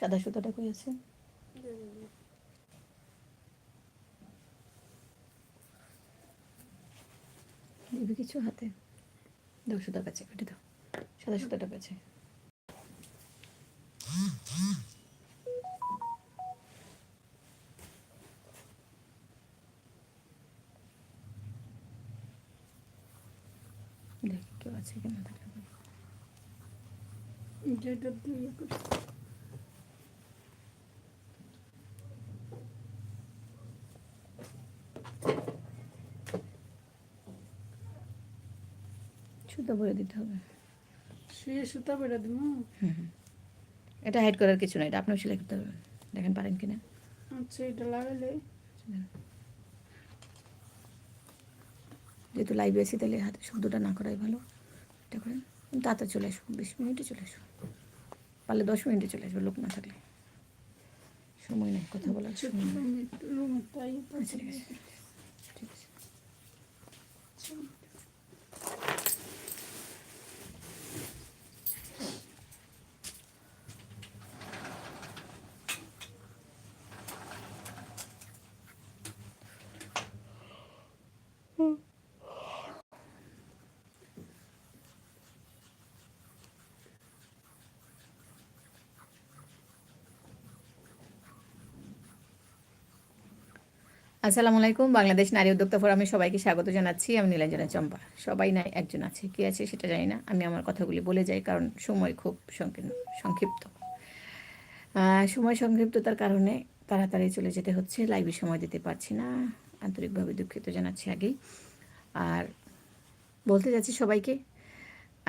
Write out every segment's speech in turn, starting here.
সাদা সুতোটা কই আছে দিবি কিছু হাতে? দাও সুতার কাছে কেটে দাও। সাদা সুতোটা কাছে দেখি কেউ আছে কিনা থাকলে বল। যেটা দিয়ে ইয়ে করি। সুতো ভরে দিতে হবে। শুয়ে সুতা বেড়া দিব। এটা হাইড করার কিছু না এটা আপনিও সেলাই করতে পারবেন। দেখেন পারেন কিনা। আচ্ছা এটা লাগালে। যেহেতু লাইভে আছি তাহলে হাতে শব্দটা না করাই ভালো। এটা করেন তাড়াতাড়ি চলে আসব বিশ মিনিটে চলে আসব পারলে দশ মিনিটে চলে আসব লোক না থাকলে। সময় নেই কথা বলার সময় নেই। আচ্ছা ঠিক আছে। ঠিক আছে। আসসালামু আলাইকুম, বাংলাদেশ নারী উদ্যোক্তা ফোরামে সবাইকে স্বাগত জানাচ্ছি। আমি নীলাঞ্জনা চম্পা। সবাই নাই একজন আছে, কে আছে সেটা জানি না। আমি আমার কথাগুলি বলে যাই, কারণ সময় খুব সংকীর্ণ, সংক্ষিপ্ত। সময় সংক্ষিপ্ততার কারণে তাড়াতাড়ি চলে যেতে হচ্ছে, লাইভে সময় দিতে পারছি না। আন্তরিকভাবে দুঃখিত জানাচ্ছি আগেই। আর বলতে যাচ্ছি সবাইকে,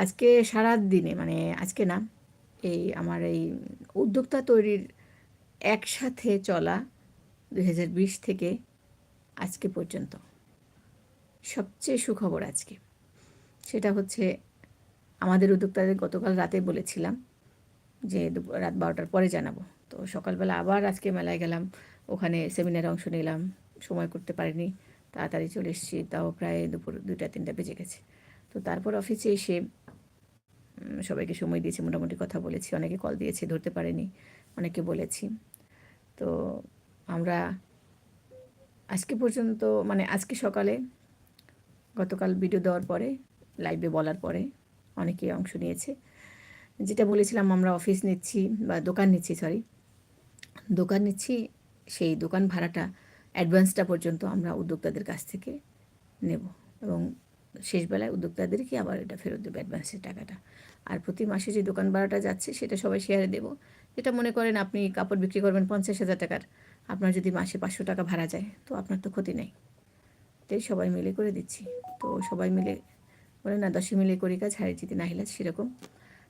আজকে সারা দিনে মানে আজকে না, এই আমার এই উদ্যোক্তা তৈরির একসাথে চলা দু হাজার বিশ থেকে আজকে পর্যন্ত। সবচেয়ে সুখবর আজকে। সেটা হচ্ছে আমাদের উদ্যোক্তাদের গতকাল রাতে বলেছিলাম যে রাত বারোটার পরে জানাব। তো সকালবেলা আবার আজকে মেলায় গেলাম, ওখানে সেমিনারে অংশ নিলাম, সময় করতে পারিনি, তাড়াতাড়ি চলে এসেছি, তাও প্রায় দুপুর দুইটা, তিনটা বেজে গেছে। তো তারপর অফিসে এসে সবাইকে সময় দিয়েছি, মোটামুটি কথা বলেছি, অনেকে কল দিয়েছে, ধরতে পারেনি, অনেকে বলেছি। তো আমরা আজকে পর্যন্ত মানে আজকে সকালে, গতকাল ভিডিও দেওয়ার পরে লাইভে বলার পরে অনেকে অংশ নিয়েছে। যেটা বলেছিলাম, আমরা অফিস নিচ্ছি বা দোকান নিচ্ছি সরি দোকান নিচ্ছি, সেই দোকান ভাড়াটা অ্যাডভান্সটা পর্যন্ত আমরা উদ্যোক্তাদের কাছ থেকে নেব এবং শেষবেলায় উদ্যোক্তাদেরকে আবার এটা ফেরত দেবো অ্যাডভান্সের টাকাটা। আর প্রতি মাসে যে দোকান ভাড়াটা যাচ্ছে, সেটা সবাই শেয়ারে দেবো। যেটা মনে করেন, আপনি কাপড় বিক্রি করবেন পঞ্চাশ হাজার টাকার আপনার যদি মাসে পাঁচশো টাকা ভাড়া যায়, তো আপনার তো ক্ষতি নেই। তাই সবাই মিলে করে দিচ্ছি। তো সবাই মিলে বলে, না দশে মিলে করি কাজ হারে জিতে না হিলাজ সেরকম।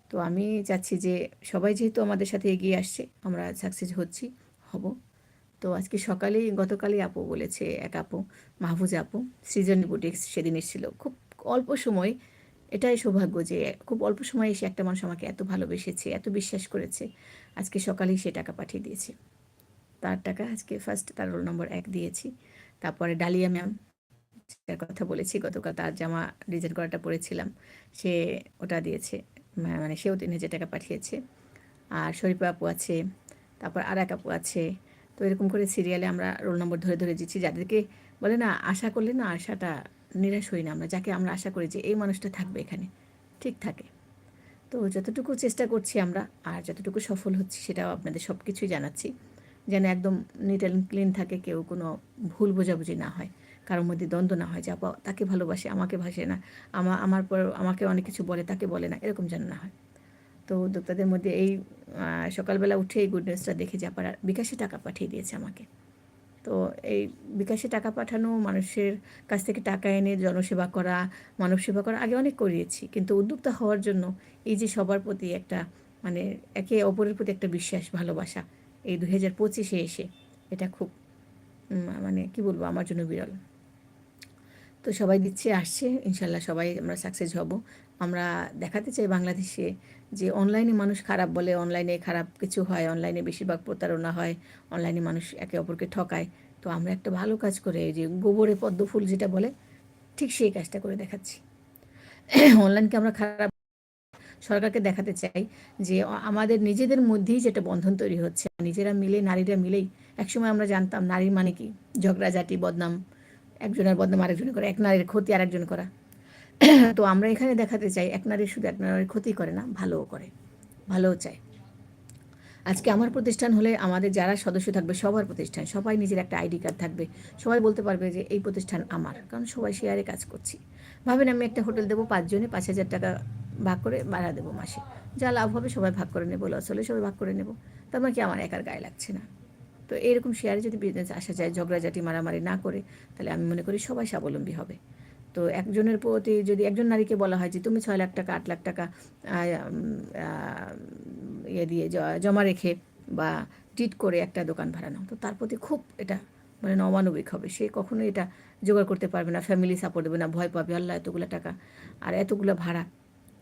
তো আমি চাচ্ছি যে সবাই যেহেতু আমাদের সাথে এগিয়ে আসছে, আমরা সাকসেস হচ্ছি, হব। তো আজকে সকালেই, গতকালই আপু বলেছে, এক আপু, মাহফুজ আপু, সৃজনী বুটিক্স সেদিন এসেছিল। খুব অল্প সময়, এটাই সৌভাগ্য যে খুব অল্প সময় এসে একটা মানুষ আমাকে এত ভালোবেসেছে, এত বিশ্বাস করেছে। আজকে সকালেই সে টাকা পাঠিয়ে দিয়েছে। তার টাকা আজকে ফার্স্ট তার রোল নম্বর এক দিয়েছি। তারপরে ডালিয়া ম্যাম যার কথা বলেছি, গতকাল তার জামা ডিজাইন করাটা পরেছিলাম সে ওটা দিয়েছে মানে সেও তিন হাজার টাকা পাঠিয়েছে। আর শরীফা আপু আছে, তারপর আর এক আপু আছে। তো এরকম করে সিরিয়ালে আমরা রোল নম্বর ধরে ধরে দিচ্ছি। যাদেরকে বলে না, আশা করলে না আশাটা নিরাশ হই না আমরা, যাকে আমরা আশা করি যে এই মানুষটা থাকবে এখানে, ঠিক থাকে। তো যতটুকু চেষ্টা করছি আমরা, আর যতটুকু সফল হচ্ছি সেটাও আপনাদের সব কিছুই জানাচ্ছি। যেন একদম নিট অ্যান্ড ক্লিন থাকে, কেউ কোনো ভুল বোঝাবুঝি না হয়, কারোর মধ্যে দ্বন্দ্ব না হয় যে, আপা, তাকে ভালোবাসে, আমাকে ভাসে না, আমা, আমার পর, আমাকে অনেক কিছু বলে, তাকে বলে না, এরকম যেন না হয়। তো উদ্যোক্তাদের মধ্যে এই সকালবেলা উঠে এই গুড নিউজটা দেখে যে, আপারা বিকাশে টাকা পাঠিয়ে দিয়েছে আমাকে। তো এই বিকাশে টাকা পাঠানো, মানুষের কাছ থেকে টাকা এনে জনসেবা করা, মানব সেবা করা, আগে অনেক করিয়েছি। কিন্তু উদ্যোক্তা হওয়ার জন্য এই যে সবার প্রতি একটা মানে একে অপরের প্রতি একটা বিশ্বাস, ভালোবাসা এই দু হাজার পঁচিশে এসে। এটা খুব মানে কি বলব, আমার জন্য বিরল। তো সবাই দিচ্ছে, আসছে, ইনশাল্লাহ সবাই আমরা সাকসেস হব। আমরা দেখাতে চাই বাংলাদেশে যে অনলাইনে মানুষ খারাপ বলে অনলাইনে খারাপ কিছু হয় অনলাইনে বেশিরভাগ প্রতারণা হয় অনলাইনে মানুষ একে অপরকে ঠকায়। তো আমরা একটা ভালো কাজ করে যে গোবরে পদ্ম ফুল যেটা বলে, ঠিক সেই কাজটা করে দেখাচ্ছি। অনলাইনকে আমরা খারাপ সরকারকে দেখাতে চাই যে আমাদের নিজেদের মধ্যেই যেটা বন্ধন তৈরি হচ্ছে, নিজেরা মিলে, নারীরা মিলেই, একসময় আমরা জানতাম নারী মানে কি? ঝগড়াঝাটি বদনাম, একজনের বদনাম আরেকজনের করা, এক নারীর ক্ষতি আরেকজন করা। তো আমরা এখানে দেখাতে চাই, এক নারীর শুধু এক নারীর ক্ষতি করে না, ভালোও করে, ভালোও চায়। আজকে আমার প্রতিষ্ঠান হলে আমাদের যারা সদস্য থাকবে, সবার প্রতিষ্ঠান, সবাই নিজের একটা আইডি কার্ড থাকবে, সবাই বলতে পারবে যে, এই প্রতিষ্ঠান আমার, কারণ সবাই শেয়ারে কাজ করছি। ভাবেন আমি একটা হোটেল দেবো, পাঁচজনে পাঁচ হাজার টাকা ভাগ করে ভাড়া দেবো মাসে। যা লাভ হবে সবাই ভাগ করে নেব লস হলে সবাই ভাগ করে নেব। তার মানে কি আমার একার গায়ে লাগছে না। তো এরকম শেয়ারে যদি বিজনেস আসা যায়, ঝগড়াঝাটি, মারামারি না করে, তাহলে আমি মনে করি সবাই স্বাবলম্বী হবে। তো একজনের প্রতি যদি একজন নারীকে বলা হয় যে, তুমি ছয় লাখ টাকা, আট লাখ টাকা ইয়ে দিয়ে জমা রেখে বা টিট করে একটা দোকান ভাড়া তো তার প্রতি খুব এটা মানে অমানবিক হবে। সে কখনোই এটা জোগাড় করতে পারবে না ফ্যামিলি সাপোর্ট দেবে না, ভয় পাবে, আল্লাহ, এতগুলো টাকা, আর এতগুলো ভাড়া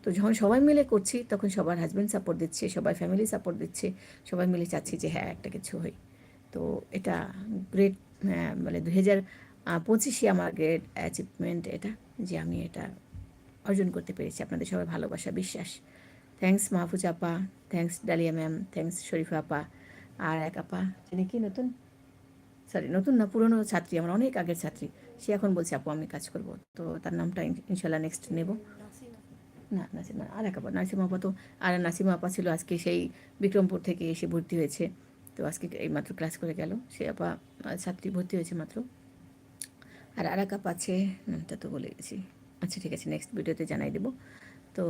তো যখন সবাই মিলে করছি, তখন সবার হাজব্যান্ড সাপোর্ট দিচ্ছে, সবাই ফ্যামিলি সাপোর্ট দিচ্ছে, সবাই মিলে চাচ্ছি যে হ্যাঁ একটা কিছু হই। তো এটা গ্রেট মানে দু হাজার পঁচিশে আমার গ্রেট অ্যাচিভমেন্ট এটা, যে আমি এটা অর্জন করতে পেরেছি। আপনাদের সবার ভালোবাসা, বিশ্বাস। থ্যাঙ্কস মাহফুজ আপা thanks Dalia ma'am thanks Sharifa আপা, আর এক আপা, যিনি কি নতুন? সরি নতুন না, পুরনো ছাত্রী, আমার অনেক আগের ছাত্রী। সে এখন বলছে, আপু, আমি কাজ করব। তো তার নামটা ইনশাল্লাহ নেক্সট নেব। না নাসিমা আর এক আপা নাসিমা আপা তো, আর নাসিমা আপা ছিল আজকে সেই বিক্রমপুর থেকে এসে ভর্তি হয়েছে। তো আজকে এই মাত্র ক্লাস করে গেল, সে আপা ছাত্রী ভর্তি হয়েছে মাত্র। আর আর এক আপা আছে নামটা তো বলে গেছি। আচ্ছা ঠিক আছে নেক্সট ভিডিওতে জানাই দেবো। তো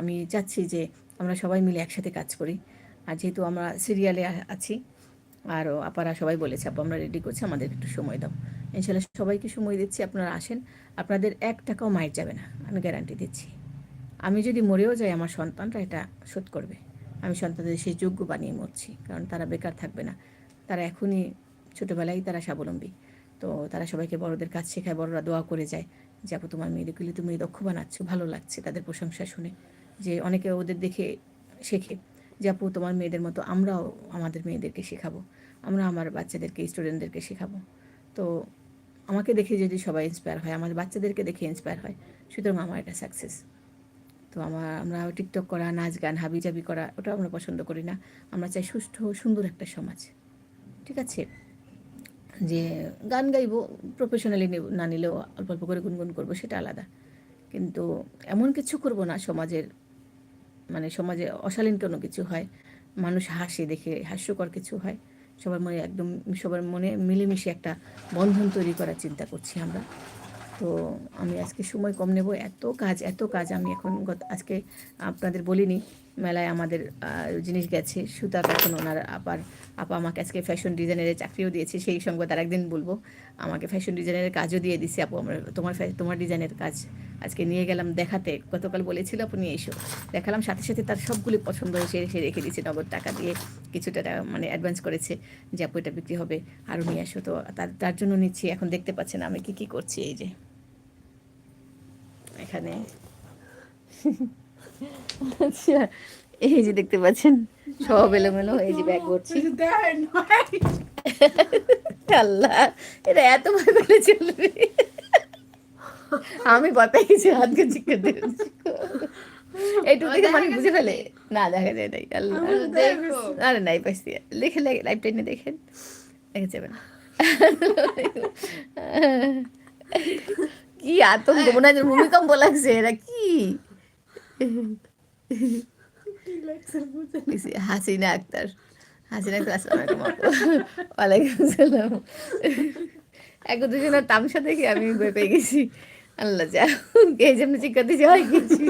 আমি চাচ্ছি যে আমরা সবাই মিলে একসাথে কাজ করি। আর যেহেতু আমরা সিরিয়ালে আছি, আর আপারা সবাই বলেছে আপা আমরা রেডি করছি, আমাদের একটু সময় দাও। ইনশাল্লাহ সবাইকে সময় দিচ্ছি, আপনারা আসেন। আপনাদের এক টাকাও মাইর যাবে না, আমি গ্যারান্টি দিচ্ছি। আমি যদি মরেও যাই, আমার সন্তানরা এটা শোধ করবে। আমি সন্তানদের সেই যোগ্য বানিয়ে মরছি, কারণ তারা বেকার থাকবে না। তারা এখনই ছোটোবেলায় তারা স্বাবলম্বী। তো তারা সবাইকে বড়দের কাজ শেখায়, বড়রা দোয়া করে যায় যে, আপু, তোমার মেয়েদেরগুলি তুমি দক্ষ বানাচ্ছ, ভালো লাগছে তাদের প্রশংসা শুনে। যে অনেকে ওদের দেখে শেখে যে, আপু, তোমার মেয়েদের মতো আমরাও আমাদের মেয়েদেরকে শেখাবো। আমরা আমার বাচ্চাদেরকে, স্টুডেন্টদেরকে শেখাবো। তো আমাকে দেখে যদি সবাই ইন্সপায়ার হয়, আমার বাচ্চাদেরকে দেখে ইন্সপায়ার হয়, সুতরাং আমার এটা সাকসেস তো আমার আমরা টিকটক করা, নাচ গান হাবিজাবি করা ওটা আমরা পছন্দ করি না। আমরা চাই সুষ্ঠু, সুন্দর একটা সমাজ। ঠিক আছে? যে গান গাইব প্রফেশনালি না নিলেও অল্প অল্প করে গুনগুন করব, সেটা আলাদা। কিন্তু এমন কিছু করব না, সমাজের মানে সমাজে অশালীন কোনো কিছু হয়, মানুষ হাসে দেখে, হাস্যকর কিছু হয়, সবার মনে একদম, সবার মনে মিলেমিশে একটা বন্ধন তৈরি করার চিন্তা করছি আমরা। তো আমি আজকে সময় কম নেব। এত কাজ এত কাজ আমি এখন গত, আজকে আপনাদের বলিনি, মেলায় আমাদের জিনিস গেছে, সুতা এখন ওনার আপার, আপা আমাকে আজকে ফ্যাশন ডিজাইনারের চাকরিও দিয়েছে, সেই সঙ্গে তার একদিন বলব। আমাকে ফ্যাশন ডিজাইনারের কাজও দিয়ে দিছে আপু, আমরা তোমার তোমার ডিজাইনের কাজ আজকে নিয়ে গেলাম দেখাতে। গতকাল বলেছিল আপু, নিয়ে এসো। দেখালাম, সাথে সাথে তার সবগুলি পছন্দ হয়েছে, সে রেখে দিয়েছে নগদ টাকা দিয়ে, কিছুটা মানে অ্যাডভান্স করেছে যে, আপু, এটা বিক্রি হবে আরও নিয়ে আসো। তো তার তার জন্য নিচ্ছি, এখন দেখতে পাচ্ছেন আমি কি কি করছি, এই যে। এখানে। আচ্ছা এই যে দেখতে পাচ্ছেন সব এলোমেলো এই যে ব্যাগ করছি। আল্লাহ এটা এত ভয় পেলে চলবে। আমি ভয় পেয়ে গেছি হাতকে চিকে দিয়েছি এইটুকু দেখে মানে বুঝে ফেলে। না দেখা যায় নাই। আল্লাহ দেখো। আরে নাই পাইছি। দেখে লাইভ টাইনে দেখেন। দেখে যাবেন। কি আতঙ্ক মনে হয় ভূমিকম্প লাগছে? এরা কি? হাসিনা আক্তার। হাসিনা আক্তার আসসালামু ওয়ালাইকুম আসসালাম। এক দুজনের তামসা দেখে আমি ভয় পেয়ে গেছি। আল্লাহ যা কে যেমন চিকা দিয়েছে হয় গেছি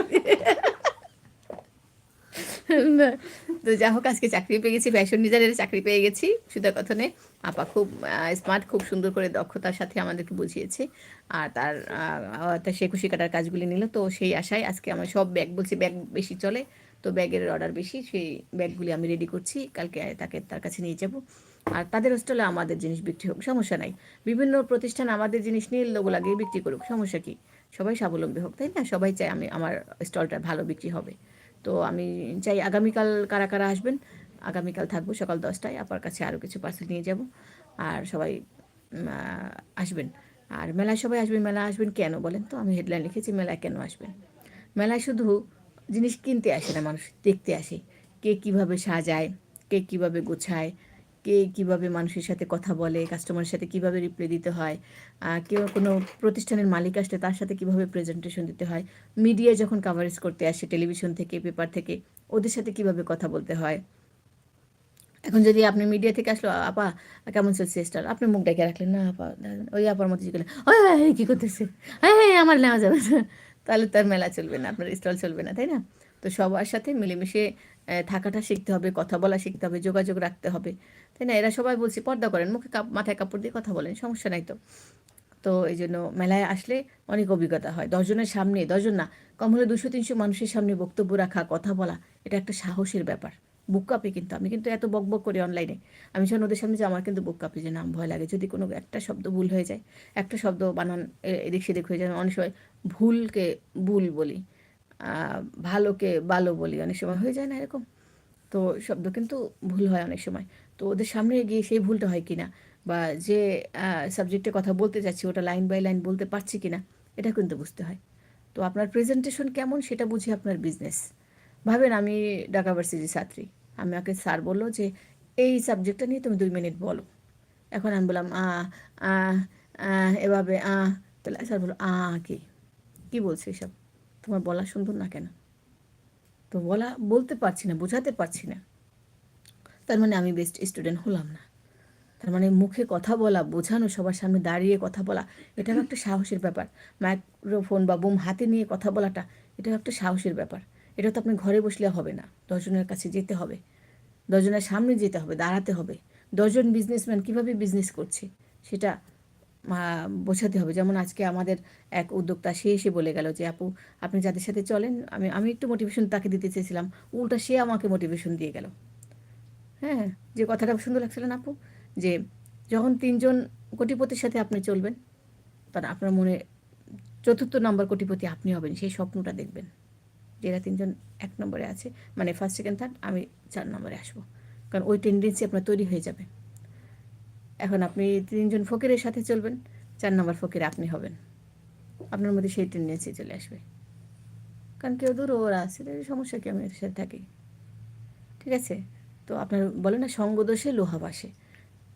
তো যা হোক, আজকে চাকরি পেয়ে গেছি ফ্যাশন ডিজাইনের চাকরি পেয়ে গেছি সুধা কথনে। আপা খুব স্মার্ট খুব সুন্দর করে দক্ষতার সাথে আমাদেরকে বুঝিয়েছে। আর তার সে খুশি কাটার কাজগুলি নিল। তো সেই আশায় আজকে আমার সব ব্যাগ বলছি ব্যাগ বেশি চলে, তো ব্যাগের অর্ডার বেশি, সেই ব্যাগগুলি আমি রেডি করছি। কালকে তাকে তার কাছে নিয়ে যাব। আর তাদের হোস্টেলে আমাদের জিনিস বিক্রি হোক, সমস্যা নাই। বিভিন্ন প্রতিষ্ঠান আমাদের জিনিস নিয়ে লোগো লাগিয়ে বিক্রি করুক, সমস্যা কি? সবাই স্বাবলম্বী হোক, তাই না? সবাই চায় আমি, আমার স্টলটা ভালো বিক্রি হবে। তো আমি চাই আগামীকাল কারা কারা আসবেন, আগামীকাল থাকব সকাল দশটায় আপনার কাছে আরও কিছু পার্সেল নিয়ে যাব। আর সবাই আসবেন। আর মেলায় সবাই আসবেন মেলা আসবেন কেন বলেন তো? আমি হেডলাইন লিখেছি, মেলায় কেন আসবেন? মেলায় শুধু জিনিস কিনতে আসে না মানুষ, দেখতে আসে। কে কীভাবে সাজায়, কে কীভাবে গোছায় কে কীভাবে মানুষের সাথে কথা বলে কাস্টমারের সাথে কীভাবে রিপ্লাই দিতে হয় কেউ কোনো প্রতিষ্ঠানের মালিক আসলে তার সাথে কীভাবে প্রেজেন্টেশন দিতে হয় মিডিয়া যখন কাভারেজ করতে আসে টেলিভিশন থেকে পেপার থেকে ওদের সাথে কীভাবে কথা বলতে হয়। এখন যদি আপনি মিডিয়া থেকে আসলো আপা কেমন চলছে স্টার আপনি মুখ ডেকে রাখলেন না আপা? ওই আপার মতো জিজ্ঞেস ওই ওই, ওই, কী করতেছে? হ্যাঁ হ্যাঁ আমার নেওয়া যাবে। তাহলে তার মেলা চলবে না আপনার স্টল চলবে না তাই না? তো সবার সাথে মিলেমিশে থাকাটা শিখতে হবে, কথা বলা শিখতে হবে, যোগাযোগ রাখতে হবে। তাই না? এরা সবাই বলছি, পর্দা করেন, মুখে মাথায় কাপড় দিয়ে কথা বলেন, সমস্যা নাই তো। তো এই জন্য মেলায় আসলে অনেক অভিজ্ঞতা হয়। দশজনের সামনে দশজন না, কম হলে দুশো তিনশো মানুষের সামনে বক্তব্য রাখা, কথা বলা, এটা একটা সাহসের ব্যাপার। বুক কাপে কিন্তু, আমি কিন্তু এত বক বক করি অনলাইনে আমি যখন ওদের সামনে যে আমার কিন্তু বুক কাপে যে নাম ভয় লাগে। যদি কোনো একটা শব্দ ভুল হয়ে যায়, একটা শব্দ বানান এদিক সেদিক হয়ে যায়, অনেক সময় ভুলকে ভুল বলি। ভালোকে ভালো বলি। অনেক সময় হয়ে যায় না এরকম। তো শব্দ কিন্তু ভুল হয় অনেক সময়। তো ওদের সামনে গিয়ে সেই ভুলটা হয় কিনা বা যে সাবজেক্টে কথা বলতে চাচ্ছি, ওটা লাইন বাই লাইন বলতে পারছি কিনা, এটা কিন্তু বুঝতে হয়। তো আপনার প্রেজেন্টেশন কেমন সেটা বুঝি আপনার বিজনেস ভাবেন আমি ঢাকা ভার্সিটির ছাত্রী। আমাকে স্যার বলল যে, এই সাবজেক্টটা নিয়ে তুমি দুই মিনিট বলো। এখন আমি বললাম, আ আ এভাবে আ। তাহলে স্যার বলল আ, কি? কি বলছে এসব? তোমার বলা সুন্দর না কেন? তো বলা, বলতে পারছি না, বোঝাতে পারছি না। তার মানে আমি বেস্ট স্টুডেন্ট হলাম না। তার মানে মুখে কথা বলা, বোঝানো, সবার সামনে দাঁড়িয়ে কথা বলা এটাও একটা সাহসের ব্যাপার। মাইক্রোফোন বা বুম হাতে নিয়ে কথা বলাটা এটাও একটা সাহসের ব্যাপার। এটা তো আপনি ঘরে বসলে হবে না। দশজনের কাছে যেতে হবে। দশজনের সামনে যেতে হবে, দাঁড়াতে হবে। দশজন বিজনেসম্যান কীভাবে বিজনেস করছে? সেটা বোঝাতে হবে। যেমন আজকে আমাদের এক উদ্যোক্তা, সে এসে বলে গেল যে, আপু, আপনি যাদের সাথে চলেন, আমি আমি একটু মোটিভেশন তাকে দিতে চেয়েছিলাম। উল্টা সে আমাকে মোটিভেশন দিয়ে গেল। হ্যাঁ যে কথাটা সুন্দর লাগছিল না, আপু? যে যখন তিনজন কোটিপতির সাথে আপনি চলবেন তখন আপনার মনে চতুর্থ নম্বর কোটিপতি আপনি হবেন, সেই স্বপ্নটা দেখবেন যেটা তিনজন এক নম্বরে আছে। মানে ফার্স্ট সেকেন্ড থার্ড আমি চার নম্বরে আসব। কারণ ওই টেন্ডেন্সি আপনার তৈরি হয়ে যাবে। এখন আপনি তিনজন ফকিরের সাথে চলবেন, চার নম্বর ফকির আপনি হবেন। আপনার মধ্যে সেই টেন্ডেন্সি চলে আসবে। কারণ কেউ দূর ওরা আছে সমস্যা কি? আমি এর সাথে থাকি। ঠিক আছে? তো আপনার বলে না, সঙ্গ দোষে লোহা বাসে।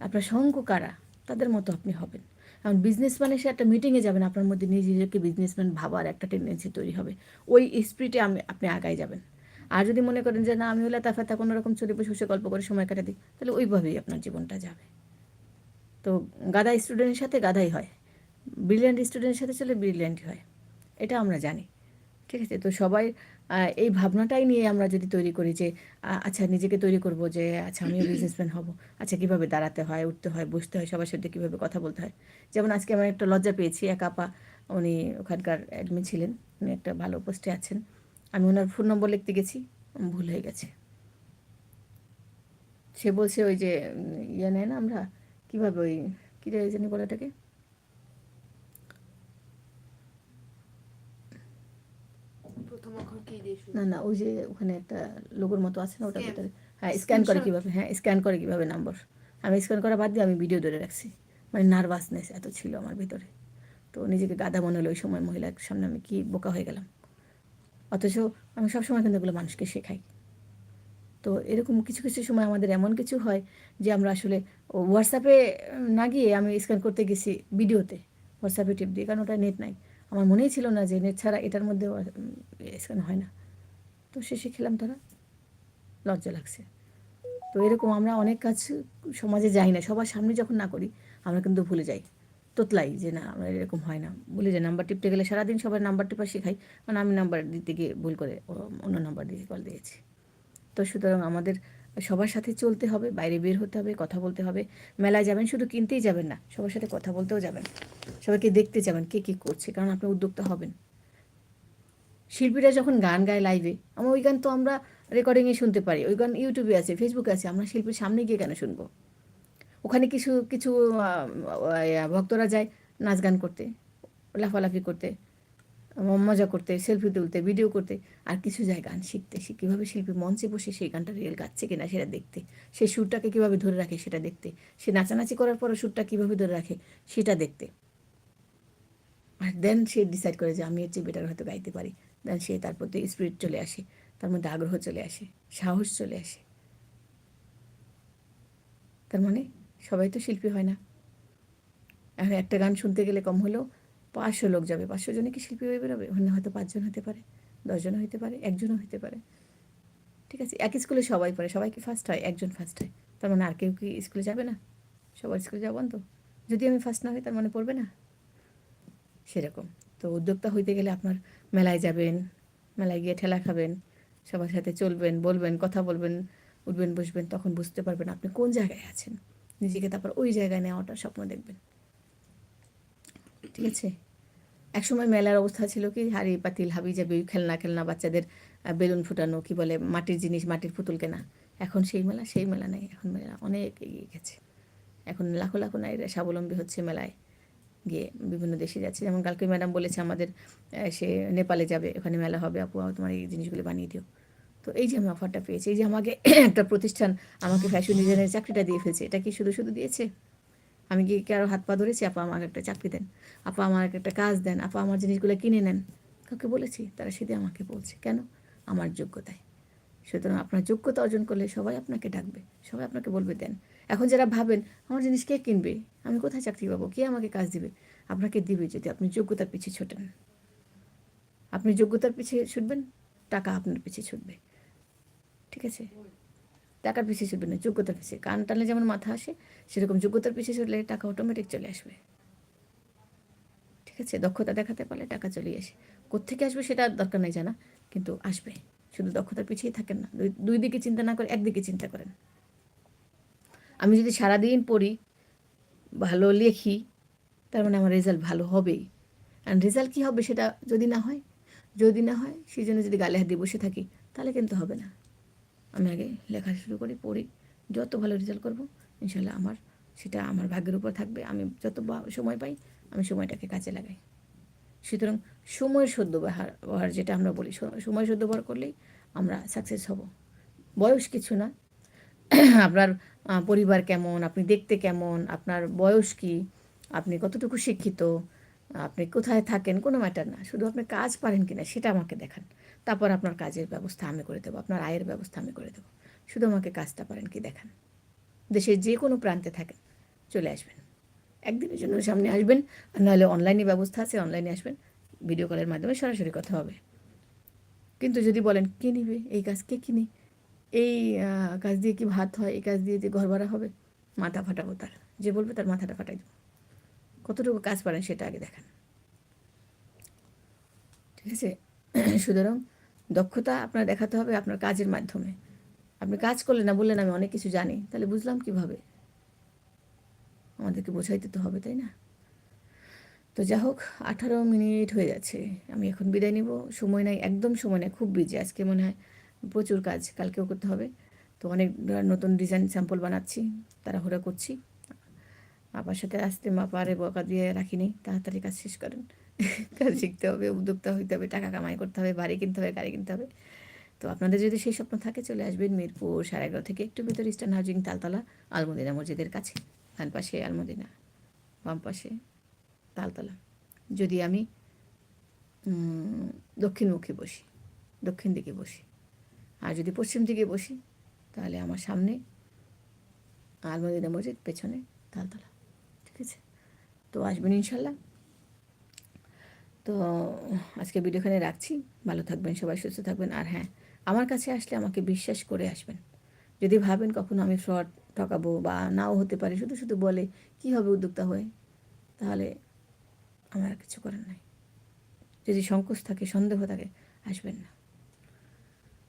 আপনার সঙ্গ কারা? তাদের মতো আপনি হবেন। এখন বিজনেসম্যান এসে একটা মিটিংয়ে যাবেন, আপনার মধ্যে নিজেকে বিজনেসম্যান ভাবার একটা টেন্ডেন্সি তৈরি হবে। ওই স্পিরিটে আমি, আপনি আগায় যাবেন। আর যদি মনে করেন যে, না, আমি হলে তাফাতা কোনো রকম চলে বসে গল্প করে সময় কাটা দিই তাহলে ওইভাবেই আপনার জীবনটা যাবে। তো গাধা স্টুডেন্টের সাথে গাধাই হয়। ব্রিলিয়ান্ট স্টুডেন্টের সাথে চলে ব্রিলিয়ান্টই হয়। এটা আমরা জানি। ঠিক আছে? তো সবাই এই ভাবনাটাই নিয়ে আমরা যদি তৈরি করি যে আচ্ছা নিজেকে তৈরি করব যে আচ্ছা আমিও বিজনেসম্যান হব। আচ্ছা কীভাবে দাঁড়াতে হয়, উঠতে হয়, বসতে হয়, সবার সাথে কীভাবে কথা বলতে হয়? যেমন আজকে আমার একটা লজ্জা পেয়েছি। এক আপা, উনি ওখানকার অ্যাডমিন ছিলেন। উনি একটা ভালো পোস্টে আছেন। আমি ওনার ফোন নম্বর লিখতে গেছি। ভুল হয়ে গেছে। সে বলছে ওই যে ইয়ে নেয় না আমরা। কীভাবে ওই কী জানি বলাটাকে না না ওই যে ওখানে একটা লোগোর মতো আছে না ওটার ভিতরে? হ্যাঁ স্ক্যান করে কীভাবে হ্যাঁ স্ক্যান করে কীভাবে নাম্বার আমি স্ক্যান করা বাদ দিয়ে আমি ভিডিও ধরে রাখছি। মানে নার্ভাসনেস এত ছিল আমার ভিতরে। তো নিজেকে গাদা মনে হলো ওই সময় মহিলার সামনে আমি কি বোকা হয়ে গেলাম। অথচ আমি সবসময় কিন্তু এগুলো মানুষকে শেখাই। তো এরকম কিছু কিছু সময় আমাদের এমন কিছু হয় যে আমরা আসলে হোয়াটসঅ্যাপে না গিয়ে আমি স্ক্যান করতে গেছি ভিডিওতে হোয়াটসঅ্যাপে টিপ দিয়ে, কারণ ওটা নেট নাই। আমার মনেই ছিল না যে নেট ছাড়া এটার মধ্যে স্ক্যান হয় না। তো সে শিখলাম তারা। লজ্জা লাগছে। তো এরকম আমরা অনেক কাজ সমাজে যাই না। সবার সামনে যখন না করি, আমরা কিন্তু ভুলে যাই। তোতলাই যে না, আমরা এরকম হয় না। ভুলে যাই। নাম্বার টিপতে গেলে সারাদিন সবার নাম্বার টিপা শেখাই। কারণ আমি নাম্বার দিতে গিয়ে ভুল করে অন্য নাম্বার দিয়ে কল দিয়েছি। তো সুতরাং আমাদের সবার সাথে চলতে হবে, বাইরে বের হতে হবে, কথা বলতে হবে। মেলায় যাবেন, শুধু কিনতেই যাবেন না, সবার সাথে কথা বলতেও যাবেন। সবাইকে দেখতে যাবেন কে কী করছে, কারণ আপনি উদ্যোক্তা হবেন। শিল্পীরা যখন গান গায় লাইভে আমার ওই গান তো আমরা রেকর্ডিংয়ে শুনতে পারি, ওই গান ইউটিউবে আছে ফেসবুকে আছে, আমরা শিল্পীর সামনে গিয়ে কেন শুনব? ওখানে কিছু কিছু ভক্তরা যায় নাচ গান করতে, লাফালাফি করতে। মজা করতে সেলফি তুলতে ভিডিও করতে, আর কিছু যায় গান শিখতে, সে কীভাবে শিল্পী মঞ্চে বসে সেই গানটা রিয়েল গাচ্ছে কিনা সেটা দেখতে সেই সুরটাকে কীভাবে ধরে রাখে সেটা দেখতে, সে নাচানাচি করার পরও সুরটা কীভাবে ধরে রাখে সেটা দেখতে। আর দেন সে ডিসাইড করে যে আমি এর চেয়ে বেটার হয়তো গাইতে পারি। দেন সে তার প্রতি স্পিরিট চলে আসে, তার মধ্যে আগ্রহ চলে আসে, সাহস চলে আসে। তার মানে সবাই তো শিল্পী হয় না। এখন একটা গান শুনতে গেলে কম হলেও পাঁচশো লোক যাবে, পাঁচশো জনে কি শিল্পী হয়ে বেরোবে? হয়তো পাঁচজন হতে পারে, দশজন হতে পারে, একজনও হতে পারে। ঠিক আছে এক স্কুলে সবাই পড়ে, সবাই কি ফার্স্ট হয়? একজন ফার্স্ট হয়। তার মানে আর কেউ কি স্কুলে যাবে না? সবার স্কুলে যাবেন তো যদি আমি ফার্স্ট না হই, তার মানে পড়বে না? সেরকম। তো উদ্যোক্তা হইতে গেলে আপনার মেলায় যাবেন, মেলায় গিয়ে ঠেলা খাবেন, সবার সাথে চলবেন, বলবেন, কথা বলবেন, উঠবেন, বসবেন, তখন বুঝতে পারবেন আপনি কোন জায়গায় আছেন। নিজেকে তারপর ওই জায়গায় নেওয়াটার স্বপ্ন দেখবেন। ঠিক আছে? একসময় মেলার অবস্থা ছিল কি, হাড়ি পাতিল, হাবি যাবি, খেলনা খেলনা, বাচ্চাদের বেলুন ফুটানো, কি বলে, মাটির জিনিস, মাটির পুতুল কেনা। এখন সেই মেলা সেই মেলা নেই। এখন মেলা অনেক এগিয়ে গেছে। এখন লাখো লাখো নারীরা স্বাবলম্বী হচ্ছে মেলায়। গিয়ে বিভিন্ন দেশে যাচ্ছে। যেমন কালকে ম্যাডাম বলেছে আমাদের সে নেপালে যাবে, ওখানে মেলা হবে, আপু তোমার এই জিনিসগুলো বানিয়ে দিও। তো এই যে আমি অফারটা পেয়েছি, এই যে আমাকে একটা প্রতিষ্ঠান আমাকে ফ্যাশন ডিজাইনের চাকরিটা দিয়ে ফেলছে, এটা কি শুধু শুধু দিয়েছে? আমি কি কারও হাত পা ধরেছি? আপা আমাকে একটা চাকরি দেন। আপা আমার একটা কাজ দেন। আপা আমার জিনিসগুলো কিনে নেন। কাউকে বলেছি? তারা সেটা আমাকে বলছে, কেন? আমার যোগ্যতায়। সুতরাং আপনার যোগ্যতা অর্জন করলে সবাই আপনাকে ডাকবে। সবাই আপনাকে বলবে, দেন। এখন যারা ভাবেন, আমার জিনিস কে কিনবে? আমি কোথায় চাকরি পাবো? কে আমাকে কাজ দিবে? আপনাকে দিবে যদি আপনি যোগ্যতার পিছিয়ে ছোটেন। আপনি যোগ্যতার পিছিয়ে ছুটবেন, টাকা আপনার পিছিয়ে ছুটবে। ঠিক আছে? টাকার পিছিয়ে ছুটবে না যোগ্যতার পিছিয়ে কান টানলে যেমন মাথা আসে, সেরকম যোগ্যতার পিছিয়ে ছুটলে টাকা অটোমেটিক চলে আসবে। ঠিক আছে? দক্ষতা দেখাতে পারলে টাকা চলে আসে। কোত্থেকে আসবে সেটা দরকার নেই জানা, কিন্তু আসবে। শুধু দক্ষতার পিছিয়েই থাকেন না। দুই- দিকে চিন্তা না করে একদিকে চিন্তা করেন। আমি যদি সারাদিন পড়ি, ভালো লেখি, তার মানে আমার রেজাল্ট ভালো হবেই। আর রেজাল্ট কী হবে সেটা যদি না হয়? যদি না হয়, সেই জন্য যদি গালে হাত দিয়ে বসে থাকি, তাহলে কিন্তু হবে না। আমি আগে লেখা শুরু করি, পড়ি। যত ভালো রেজাল্ট করব, ইনশাল্লাহ আমার সেটা আমার ভাগ্যের উপর থাকবে। আমি যত সময় পাই, আমি সময়টাকে কাজে লাগাই। সুতরাং সময়ের সদ্ব্যবহার ব্যবহার যেটা আমরা বলি সময় সদ্ব্যবহার করলেই আমরা সাকসেস হব। বয়স কিছু না। আপনার পরিবার কেমন, আপনি দেখতে কেমন, আপনার বয়স কি, আপনি কতটুকু শিক্ষিত, আপনি কোথায় থাকেন, কোনো ম্যাটার না। শুধু আপনি কাজ পারেন কিনা, সেটা আমাকে দেখান। তারপর আপনার কাজের ব্যবস্থা আমি করে দেবো, আপনার আয়ের ব্যবস্থা আমি করে দেবো। শুধু আমাকে কাজটা পারেন কি দেখান। দেশের যে কোনো প্রান্তে থাকেন, চলে আসবেন। একদিনের জন্য সামনে আসবেন, আর নাহলে অনলাইনে ব্যবস্থা আছে অনলাইনে আসবেন। ভিডিও কলের মাধ্যমে সরাসরি কথা হবে। কিন্তু যদি বলেন, কে নিবে? এই কাজ কে কিনে? এই কাজ দিয়ে কি ভাত হয়? এই কাজ দিয়ে যে ঘর ভাড়া হবে? মাথা ফাটাবো তার। যে বলবে তার মাথাটা ফাটাই দেবো। কতটুকু কাজ পারেন সেটা আগে দেখান। ঠিক আছে? সুতরাং দক্ষতা আপনার দেখাতে হবে আপনার কাজের মাধ্যমে। আপনি কাজ করলেন না, বললেন আমি অনেক কিছু জানি, তাহলে বুঝলাম কীভাবে? আমাদেরকে বোঝাইতে তো হবে, তাই না? তো যা হোক, আঠারো মিনিট হয়ে যাচ্ছে আমি এখন বিদায় নিব। সময় নাই, একদম সময় নাই, খুব বিজি আজকে মনে হয়। প্রচুর কাজ, কালকেও করতে হবে। তো অনেক নতুন ডিজাইন স্যাম্পল বানাচ্ছি তারা তাড়াহুড়া করছি। আপার সাথে আসতে মা পারে বকা দিয়ে রাখিনি, তাড়াতাড়ি কাজ শেষ করেন। কাজ শিখতে হবে, উদ্যোক্তা হইতে হবে, টাকা কামাই করতে হবে, বাড়ি কিনতে হবে, গাড়ি কিনতে হবে। তো আপনাদের যদি সেই স্বপ্ন থাকে, চলে আসবেন মিরপুর সাড়ে এগারো থেকে একটু ভিতরে ইস্টার্ন হাউজিং তালতলা, আলমদিনা মসজিদের কাছে। ডান পাশে আলমদিনা, বাম পাশে তালতলা। যদি আমি দক্ষিণমুখী বসি, দক্ষিণ দিকে বসি। আর যদি পশ্চিম দিকে বসি, তাহলে আমার সামনে আলমদিনা মসজিদ, পেছনে তালতলা। ঠিক আছে? তো আসবেন ইনশাল্লাহ। তো আজকে ভিডিওখানে রাখছি। ভালো থাকবেন, সবাই সুস্থ থাকবেন। আর হ্যাঁ আমার কাছে আসলে আমাকে বিশ্বাস করে আসবেন। যদি ভাবেন কখনো আমি ফ্রড ঠকাবো বা নাও হতে পারে, শুধু শুধু বলে, কি হবে উদ্যোক্তা হয়ে? তাহলে আমার কিছু করার নাই। যদি সংকোচ থাকে, সন্দেহ থাকে, আসবেন না।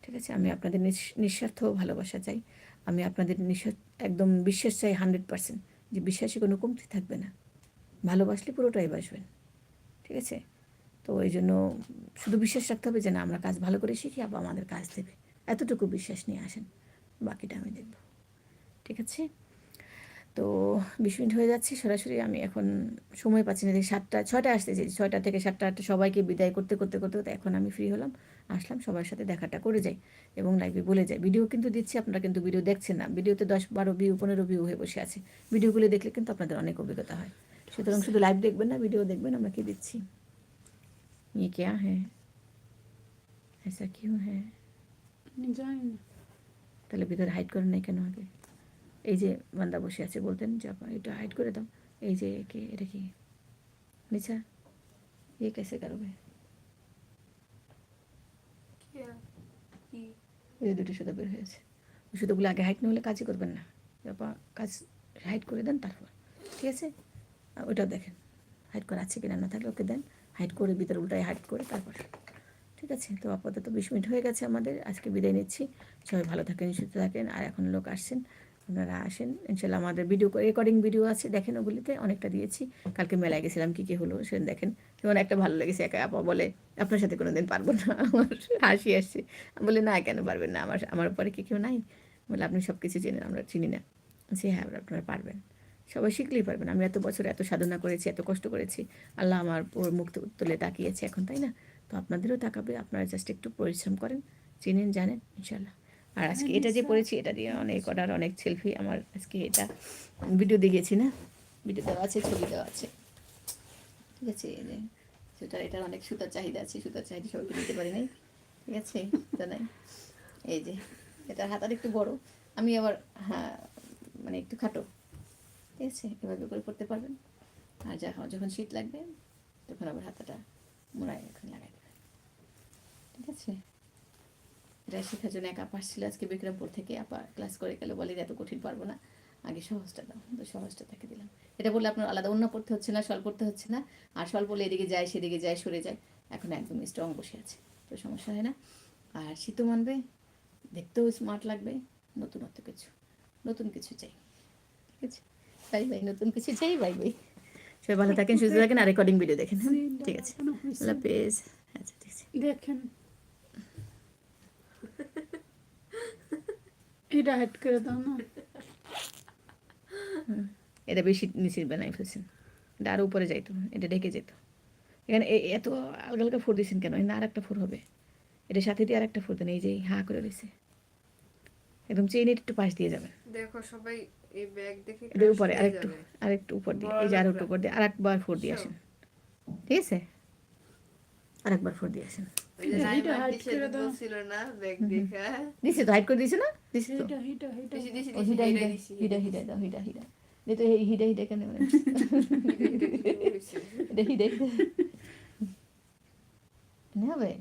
ঠিক আছে, আমি আপনাদের নিঃস- নিঃস্বার্থ ভালোবাসা চাই। আমি আপনাদের নিঃস্বার্থ, একদম বিশ্বাস চাই হান্ড্রেড পার্সেন্ট যে বিশ্বাসে কোনো কমতি থাকবে না। ভালোবাসলে পুরোটাই বাসবেন ঠিক আছে? তো এই জন্য শুধু বিশ্বাস রাখতে হবে যে না, আমরা কাজ ভালো করে শিখি আবার আমাদের কাজ দেবে। এতটুকু বিশ্বাস নিয়ে আসেন, বাকিটা আমি দেখব। ঠিক আছে? তো বিশ মিনিট হয়ে যাচ্ছে, সরাসরি আমি এখন সময় পাচ্ছি না সাতটা, ছয়টা আসতে চাই ছয়টা থেকে সাতটা আটটা সবাইকে বিদায় করতে করতে করতে করতে এখন আমি ফ্রি হলাম, আসলাম, সবার সাথে দেখাটা করে যাই এবং লাইভে বলে যাই। ভিডিও কিন্তু দিচ্ছি, আপনারা কিন্তু ভিডিও দেখছেন না। ভিডিওতে দশ, বারো ভিউ পনেরো ভিউ হয়ে বসে আছে। ভিডিওগুলো দেখলে কিন্তু আপনাদের অনেক অভিজ্ঞতা হয়। সুতরাং শুধু লাইভ দেখবেন না ভিডিও দেখবেন, আমরা কি দিচ্ছি? ये क्या है ऐसा क्यों है আমি জানি না তাহলে ভিতরে হাইড করেন নাই কেন আগে এই যে বান্দা বসে আছে বলতেন যে আপা এটা হাইড করে দাও এই যে কে এটা কি নিচা ये कैसे करोगे क्या কি ওই যে দুটো সুতো বের হয়েছে ওই সুতোগুলো আগে হাইট না হলে কাজই করবেন না আপা কাজ হাইট করে দেন তারপর ঠিক আছে আর ওটাও দেখেন হাইট করা আছে কিনা না থাকলে ওকে দেন হাইট করে, ভিতরে উল্টায় হাইট করে, তারপর। ঠিক আছে? তো আপাতত বিশ মিনিট হয়ে গেছে আমাদের। আজকে বিদায় নিচ্ছি। সবাই ভালো থাকেন, সুস্থ থাকেন। আর এখন লোক আসছেন আপনারা আসেন। ইনশাল্লাহ আমাদের ভিডিও রেকর্ডিং ভিডিও আছে, দেখেন ওগুলিতে। অনেকটা দিয়েছি। কালকে মেলায় গেছিলাম, কী কী হলো? সেদিন দেখেন। যেমন একটা ভালো লেগেছে, একা আপা বলে, আপনার সাথে কোনো দিন পারব না। আমার হাসি আসছে। বলি, না, কেন পারবেন না? আমার আমার পরে কি কেউ নাই? বলে, আপনি সব কিছু চেনেন, আমরা চিনি না। সে হ্যাঁ আপনারা পারবেন। সবাই শিখলেই পারবেন। আমি এত বছর এত সাধনা করেছি এত কষ্ট করেছি। আল্লাহ আমার ওর মুখ তুলে তাকিয়েছে এখন তাই না? তো আপনাদেরও তাকাবে আপনারা জাস্ট একটু পরিশ্রম করেন চিনেন জানেন ইনশাল্লাহ আর আজকে এটা যে পড়েছি এটা দিয়ে অনেক অর্ডার অনেক সেলফি আমার আজকে এটা ভিডিও দিয়ে গেছি না? ভিডিও দেওয়া আছে ছবি দেওয়া আছে। ঠিক আছে সুতার এটার অনেক সুতার চাহিদা আছে সুতার চাহিদা সবাইকে দিতে পারি নাই। ঠিক আছে তো নাই। এই যে এটার হাতার একটু বড় আমি আবার হ্যাঁ মানে একটু খাটো। ঠিক আছে এভাবে করে করতে পারবেন। আর যখন যখন শীত লাগবে, তখন আবার হাতাটা মোড়ায় এখন লাগাই দেবেন। ঠিক আছে? এটা শেখার জন্য এক আপা আসছিল আজকে বিক্রমপুর থেকে। আপা ক্লাস করে গেলে, বলে যে এত কঠিন পারব না। আগে সহজটা দাও, তো সহজটা তাকে দিলাম। এটা বললে আপনার আলাদা, অন্য পড়তে হচ্ছে না, সল পড়তে হচ্ছে না। আর সল পড়লে এদিকে যায়, সেদিকে যায়, সরে যায়। এখন একদম স্ট্রং বসে আছে, তো সমস্যা হয় না। আর শীতও মানবে, দেখতেও স্মার্ট লাগবে, নতুনত্ব কিছু, নতুন কিছু চাই। ঠিক আছে? বাই বাই নতুন কিছু চাই বাই বাই। সবাই ভালো থাকেন সুস্থ থাকেন আর রেকর্ডিং ভিডিও দেখেন হ্যাঁ? ঠিক আছে। আল্লাহ হাফেজ। আচ্ছা ঠিক আছে। দেখেন। এটা হেড করে দাও না। এটা বেশি নিচে বানাই ফেলছেন। এটা আরও উপরে যাইতো এটা ঢেকে যেত। এখানে এ- এত আলগা আলগা ফোর দিয়েছেন কেন? না আর একটা ফোর হবে। এটা সাথে দিয়ে আর একটা ফোর দেন এই যে হা করে রয়েছে। একদম চেইনের একটু পাশ দিয়ে যাবেন। দেখো সবাই এটার উপরে আরেকটু আরেকটু উপর দিয়ে এই যে আর উপর দিয়ে আর একবার ফোর দিয়ে আসেন। ঠিক আছে? আর একবার ফোর দিয়ে আসেন। না ব্যাগ দেখা দিছে তো হাইট করে দিছে না? দিছে তো। তো কেন এটা হবে?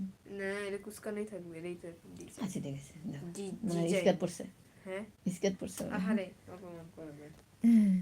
এটা কুসকানোই থাকবে এটাই তো আচ্ছা ঠিক আছে মানে পড়ছে। হ্যাঁ স্কার্ট পড়ছে আহারে অপমান করবে হুম।